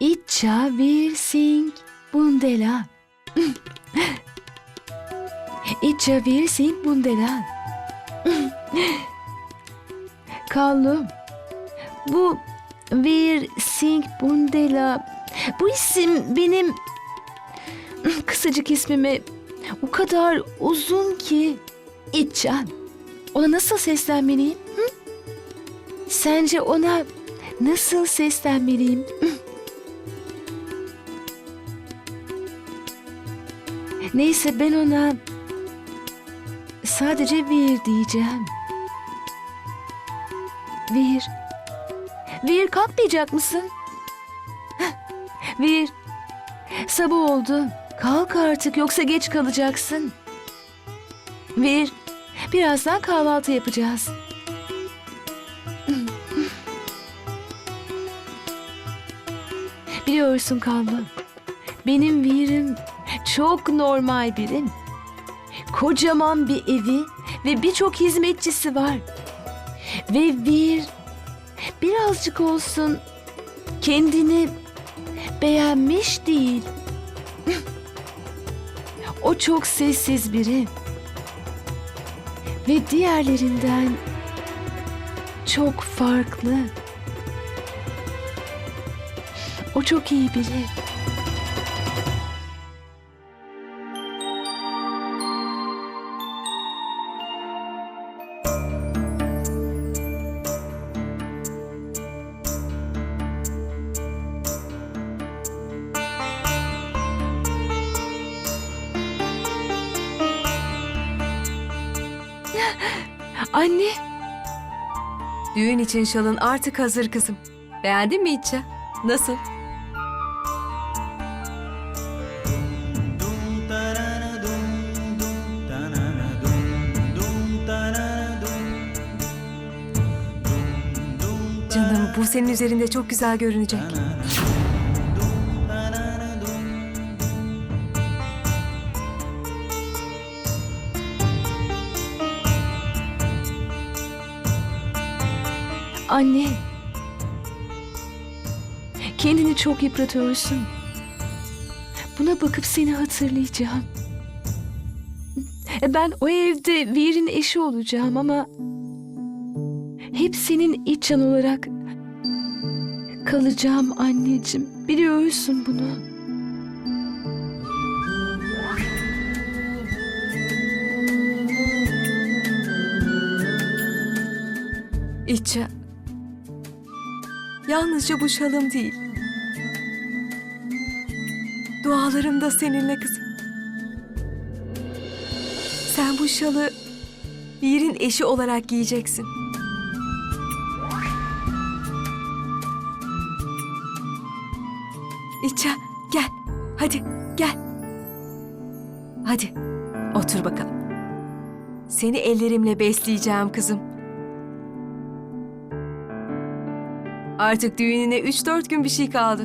İtça bir sing bundela. İtça bir sing bundela. Kallum. Bu bir sing bundela. Bu isim benim kısacık ismimi o kadar uzun ki. İtçan. Ona nasıl seslenmeliyim? Hı? Sence ona nasıl seslenmeliyim? Neyse ben ona sadece bir diyeceğim. Bir. Bir kalkmayacak mısın? Bir. Sabah oldu. Kalk artık yoksa geç kalacaksın. Bir. Birazdan kahvaltı yapacağız. Biliyorsun Kallı. Benim Vir'im çok normal biri. Kocaman bir evi ve birçok hizmetçisi var. Ve bir birazcık olsun kendini beğenmiş değil. o çok sessiz biri. Ve diğerlerinden çok farklı. O çok iyi biri. Anne, Düğün için şalın artık hazır kızım. Beğendin mi İtça? Nasıl? Senin üzerinde çok güzel görünecek. anne. Kendini çok yıpratıyorsun. Buna bakıp seni hatırlayacağım. E, Ben o evde Vir'in eşi olacağım ama hep senin iç can olarak kalacağım anneciğim. Biliyorsun bunu. İtça. Yalnızca bu şalım değil. Dualarım da seninle kızım. Sen bu şalı Vir'in eşi olarak giyeceksin. İtça gel. Hadi gel. Hadi otur bakalım. Seni ellerimle besleyeceğim kızım. Artık düğününe 3-4 gün bir şey kaldı.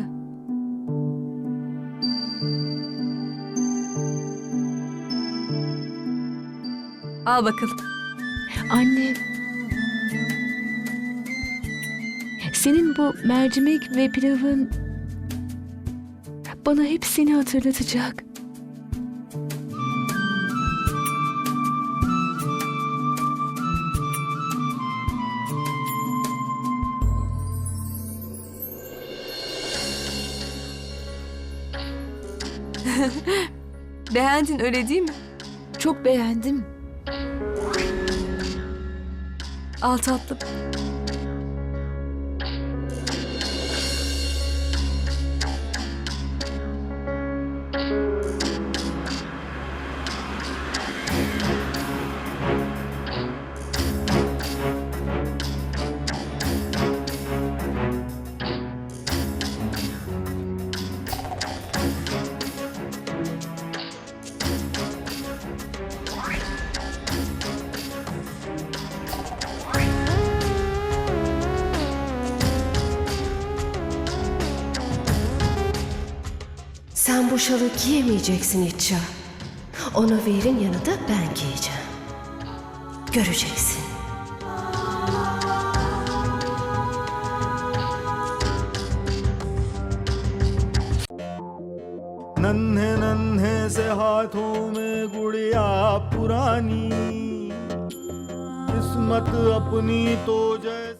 Al bakalım. Anne. Senin bu mercimek ve pilavın bana hep seni hatırlatacak. Beğendin öyle değil mi? Çok beğendim. Al tatlım. Sen bu şalı giyemeyeceksin İtça. Onu Veer'in yanında ben giyeceğim. Göreceksin. नन्हे नन्हे से हाथों में गुड़िया पुरानी किस्मत अपनी तो जैसे